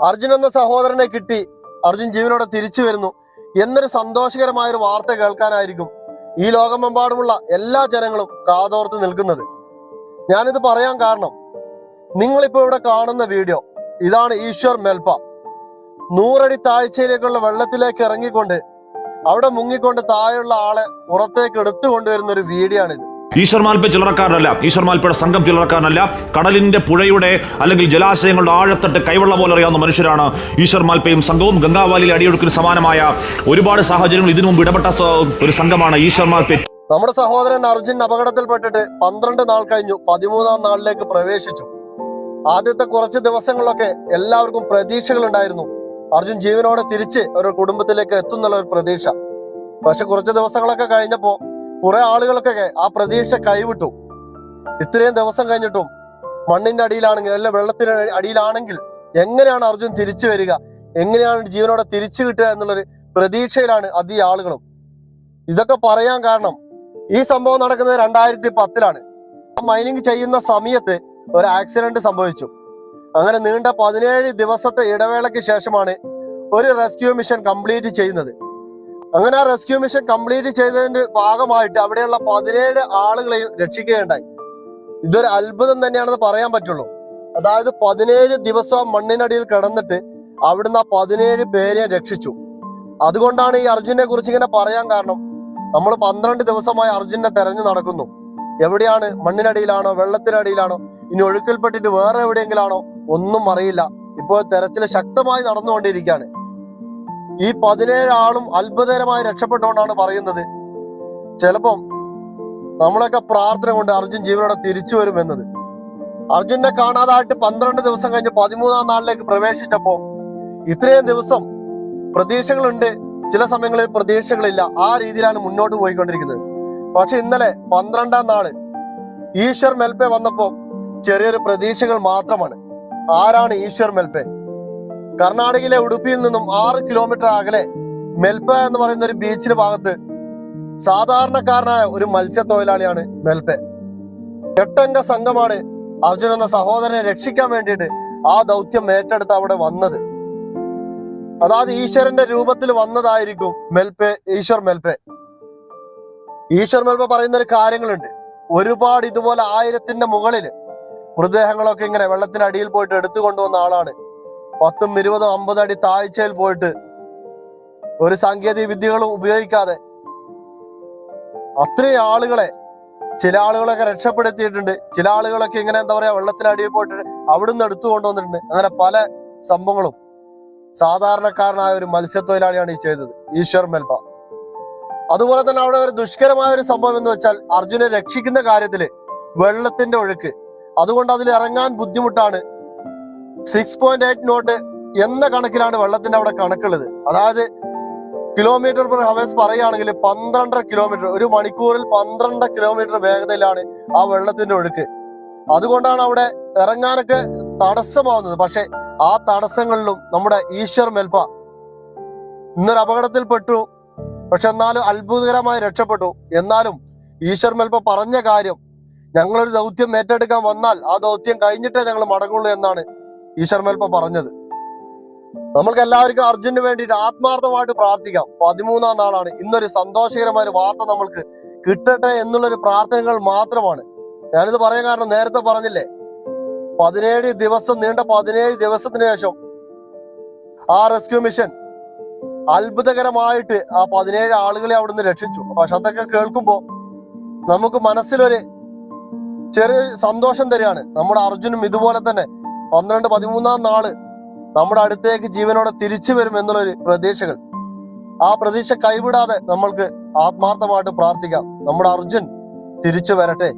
അർജുൻ എന്ന സഹോദരനെ കിട്ടി. അർജുൻ ജീവനോടെ തിരിച്ചു വരുന്നു. എന്നൊരു സന്തോഷകരമായ ഒരു വാർത്ത കേൾക്കാനായിരിക്കും ഈ ലോകമെമ്പാടുമുള്ള എല്ലാ ജനങ്ങളും കാതോർത്ത് നിൽക്കുന്നത്. ഞാനിത് പറയാൻ കാരണം നിങ്ങളിപ്പോ ഇവിടെ കാണുന്ന വീഡിയോ ഇതാണ് ഈശ്വർ മെൽപ്പ. നൂറടി താഴ്ചയിലേക്കുള്ള വെള്ളത്തിലേക്ക് ഇറങ്ങിക്കൊണ്ട് അവിടെ മുങ്ങിക്കൊണ്ട് താഴെയുള്ള ആളെ പുറത്തേക്ക് എടുത്തു കൊണ്ടുവരുന്ന ഒരു വീഡിയോ ആണിത് ഈശ്വർ മാൽപ്പ ചില്ലറക്കാരനല്ല. ഈശ്വർ മാൽപ്പയുടെ സംഘം ചില്ലറക്കാരനല്ല. കടലിന്റെ പുഴയുടെ അല്ലെങ്കിൽ ജലാശയങ്ങളുടെ ആഴത്തട്ട് കൈവെള്ള പോലെ അറിയാവുന്ന മനുഷ്യരാണ് ഈശ്വർ മാൽപ്പയും സംഘവും. ഗംഗാവാലിയിലെ അടിയൊഴുക്കിന് സമാനമായ ഒരുപാട് സാഹചര്യങ്ങൾ ഇതിനു മുമ്പ് ഇടപെട്ട ഒരു സംഘമാണ് ഈശ്വർ മാൽപ്പ നമ്മുടെ സഹോദരൻ അർജുൻ അപകടത്തിൽപ്പെട്ടിട്ട് പന്ത്രണ്ട് നാൾ കഴിഞ്ഞു. പതിമൂന്നാം നാളിലേക്ക് പ്രവേശിച്ചു. ആദ്യത്തെ കുറച്ച് ദിവസങ്ങളിലൊക്കെ എല്ലാവർക്കും പ്രതീക്ഷകൾ ഉണ്ടായിരുന്നു അർജുൻ ജീവനോടെ തിരിച്ച് ഒരു കുടുംബത്തിലേക്ക് എത്തുന്നുള്ള ഒരു പ്രതീക്ഷ. പക്ഷെ കുറച്ച് ദിവസങ്ങളൊക്കെ കഴിഞ്ഞപ്പോ കുറെ ആളുകൾക്കൊക്കെ ആ പ്രതീക്ഷ കൈവിട്ടു. ഇത്രയും ദിവസം കഴിഞ്ഞിട്ടും മണ്ണിന്റെ അടിയിലാണെങ്കിൽ അല്ല വെള്ളത്തിന് അടിയിലാണെങ്കിൽ എങ്ങനെയാണ് അർജുൻ തിരിച്ചു വരിക? എങ്ങനെയാണ് ജീവനോടെ തിരിച്ചു കിട്ടുക എന്നുള്ളൊരു പ്രതീക്ഷയിലാണ് അതി ആളുകളും. ഇതൊക്കെ പറയാൻ കാരണം ഈ സംഭവം നടക്കുന്നത് രണ്ടായിരത്തി പത്തിലാണ് മൈനിങ് ചെയ്യുന്ന സമയത്ത് ഒരു ആക്സിഡന്റ് സംഭവിച്ചു. അങ്ങനെ നീണ്ട പതിനേഴ് ദിവസത്തെ ഇടവേളയ്ക്ക് ശേഷമാണ് ഒരു റെസ്ക്യൂ മിഷൻ കംപ്ലീറ്റ് ചെയ്യുന്നത്. അങ്ങനെ ആ റെസ്ക്യൂ മിഷൻ കംപ്ലീറ്റ് ചെയ്തതിന്റെ ഭാഗമായിട്ട് അവിടെയുള്ള പതിനേഴ് ആളുകളെയും രക്ഷിക്കുകയുണ്ടായി. ഇതൊരു അത്ഭുതം തന്നെയാണെന്ന് പറയാൻ പറ്റുള്ളൂ. അതായത് പതിനേഴ് ദിവസം മണ്ണിനടിയിൽ കിടന്നിട്ട് അവിടുന്ന് ആ പതിനേഴ് പേരെ രക്ഷിച്ചു. അതുകൊണ്ടാണ് ഈ അർജുനെ കുറിച്ച് ഇങ്ങനെ പറയാൻ കാരണം നമ്മൾ പന്ത്രണ്ട് ദിവസമായി അർജുനെ തെരഞ്ഞു നടക്കുന്നു. എവിടെയാണ്? മണ്ണിനടിയിലാണോ? വെള്ളത്തിനടിയിലാണോ? ഇനി ഒഴുക്കിൽപ്പെട്ടിട്ട് വേറെ എവിടെയെങ്കിലാണോ? ഒന്നും അറിയില്ല. ഇപ്പോൾ തെരച്ചിൽ ശക്തമായി നടന്നുകൊണ്ടിരിക്കുകയാണ്. ഈ പതിനേഴ് ആളും അത്ഭുതകരമായി രക്ഷപ്പെട്ടുകൊണ്ടാണ് പറയുന്നത്. ചിലപ്പം നമ്മളൊക്കെ പ്രാർത്ഥന കൊണ്ട് അർജുൻ ജീവനോടെ തിരിച്ചു വരും എന്നത്. അർജുനെ കാണാതായിട്ട് പന്ത്രണ്ട് ദിവസം കഴിഞ്ഞ് പതിമൂന്നാം നാളിലേക്ക് പ്രവേശിച്ചപ്പോ ഇത്രയും ദിവസം പ്രതീക്ഷകളുണ്ട്. ചില സമയങ്ങളിൽ പ്രതീക്ഷകളില്ല. ആ രീതിയിലാണ് മുന്നോട്ട് പോയിക്കൊണ്ടിരിക്കുന്നത്. പക്ഷെ ഇന്നലെ പന്ത്രണ്ടാം നാൾ ഈശ്വർ മെൽപ്പെ വന്നപ്പോ ചെറിയൊരു പ്രതീക്ഷകൾ മാത്രമാണ്. ആരാണ് ഈശ്വർ മെൽപ്പെ? കർണാടകയിലെ ഉടുപ്പിയിൽ നിന്നും ആറ് കിലോമീറ്റർ അകലെ മെൽപ്പ എന്ന് പറയുന്ന ഒരു ബീച്ചിന് ഭാഗത്ത് സാധാരണക്കാരനായ ഒരു മത്സ്യത്തൊഴിലാളിയാണ് മെൽപ്പെ. എട്ടംഗ സംഘമാണ് അർജുൻ എന്ന സഹോദരനെ രക്ഷിക്കാൻ വേണ്ടിയിട്ട് ആ ദൗത്യം ഏറ്റെടുത്ത് അവിടെ വന്നത്. അതായത് ഈശ്വരന്റെ രൂപത്തിൽ വന്നതായിരിക്കും മെൽപ്പെ ഈശ്വർ മെൽപ്പെ. ഈശ്വർ മെൽപ്പെ പറയുന്ന ഒരു കാര്യങ്ങളുണ്ട്. ഒരുപാട് ഇതുപോലെ ആയിരത്തിന്റെ മുകളിൽ മൃതദേഹങ്ങളൊക്കെ ഇങ്ങനെ വെള്ളത്തിന്റെ അടിയിൽ പോയിട്ട് എടുത്തു കൊണ്ടുവന്ന ആളാണ് പത്തും ഇരുപതും അമ്പത് അടി താഴ്ചയിൽ പോയിട്ട് ഒരു സാങ്കേതിക വിദ്യകളും ഉപയോഗിക്കാതെ അത്രയും ആളുകളെ ചില ആളുകളൊക്കെ രക്ഷപ്പെടുത്തിയിട്ടുണ്ട്. ചില ആളുകളൊക്കെ ഇങ്ങനെ എന്താ പറയാ വെള്ളത്തിനടിയിൽ പോയിട്ട് അവിടുന്ന് എടുത്തു കൊണ്ടുവന്നിട്ടുണ്ട്. അങ്ങനെ പല സംഭവങ്ങളും. സാധാരണക്കാരനായ ഒരു മത്സ്യത്തൊഴിലാളിയാണ് ഈ ചെയ്തത് ഈശ്വർ മെൽബ. അതുപോലെ തന്നെ അവിടെ ഒരു ദുഷ്കരമായ ഒരു സംഭവം എന്ന് വെച്ചാൽ അർജുനെ രക്ഷിക്കുന്ന കാര്യത്തിൽ വെള്ളത്തിന്റെ ഒഴുക്ക്. അതുകൊണ്ട് അതിൽ ഇറങ്ങാൻ ബുദ്ധിമുട്ടാണ് സിക്സ് പോയിന്റ് എയ്റ്റ് നോട്ട് എന്ന കണക്കിലാണ് വെള്ളത്തിന്റെ അവിടെ കണക്കുള്ളത്. അതായത് കിലോമീറ്റർ പെർ ഹവേഴ്സ് പറയുകയാണെങ്കിൽ പന്ത്രണ്ടര കിലോമീറ്റർ ഒരു മണിക്കൂറിൽ പന്ത്രണ്ട് കിലോമീറ്റർ വേഗതയിലാണ് ആ വെള്ളത്തിന്റെ ഒഴുക്ക്. അതുകൊണ്ടാണ് അവിടെ ഇറങ്ങാനൊക്കെ തടസ്സമാവുന്നത്. പക്ഷെ ആ തടസ്സങ്ങളിലും നമ്മുടെ ഈശ്വർ മെൽപ്പ. ഇന്നൊരു അപകടത്തിൽപ്പെട്ടു. പക്ഷെ എന്നാലും അത്ഭുതകരമായി രക്ഷപ്പെട്ടു. എന്നാലും ഈശ്വർ മെൽപ്പ പറഞ്ഞ കാര്യം ഞങ്ങളൊരു ദൗത്യം ഏറ്റെടുക്കാൻ വന്നാൽ ആ ദൗത്യം കഴിഞ്ഞിട്ടേ ഞങ്ങൾ മടങ്ങുള്ളൂ എന്നാണ് ഈശ്വർ മെൽപ്പ പറഞ്ഞത്. നമ്മൾക്ക് എല്ലാവർക്കും അർജുന് വേണ്ടിയിട്ട് ആത്മാർത്ഥമായിട്ട് പ്രാർത്ഥിക്കാം. പതിമൂന്നാം നാളാണ്. ഇന്നൊരു സന്തോഷകരമായ ഒരു വാർത്ത നമ്മൾക്ക് കിട്ടട്ടെ എന്നുള്ളൊരു പ്രാർത്ഥനകൾ മാത്രമാണ്. ഞാനിത് പറയാൻ കാരണം നേരത്തെ പറഞ്ഞില്ലേ? പതിനേഴ് ദിവസം നീണ്ട പതിനേഴ് ദിവസത്തിന് ശേഷം ആ റെസ്ക്യൂ മിഷൻ അത്ഭുതകരമായിട്ട് ആ പതിനേഴ് ആളുകളെ അവിടുന്ന് രക്ഷിച്ചു. പക്ഷെ അതൊക്കെ കേൾക്കുമ്പോ നമുക്ക് മനസ്സിലൊരു ചെറിയ സന്തോഷം തരികയാണ്. നമ്മുടെ അർജുനും ഇതുപോലെ തന്നെ പന്ത്രണ്ട് പതിമൂന്നാം നാൾ നമ്മുടെ അടുത്തേക്ക് ജീവനോടെ തിരിച്ചു വരും എന്നുള്ളൊരു പ്രതീക്ഷകൾ. ആ പ്രതീക്ഷ കൈവിടാതെ നമ്മൾക്ക് ആത്മാർത്ഥമായിട്ട് പ്രാർത്ഥിക്കാം. നമ്മുടെ അർജുൻ തിരിച്ചു വരട്ടെ.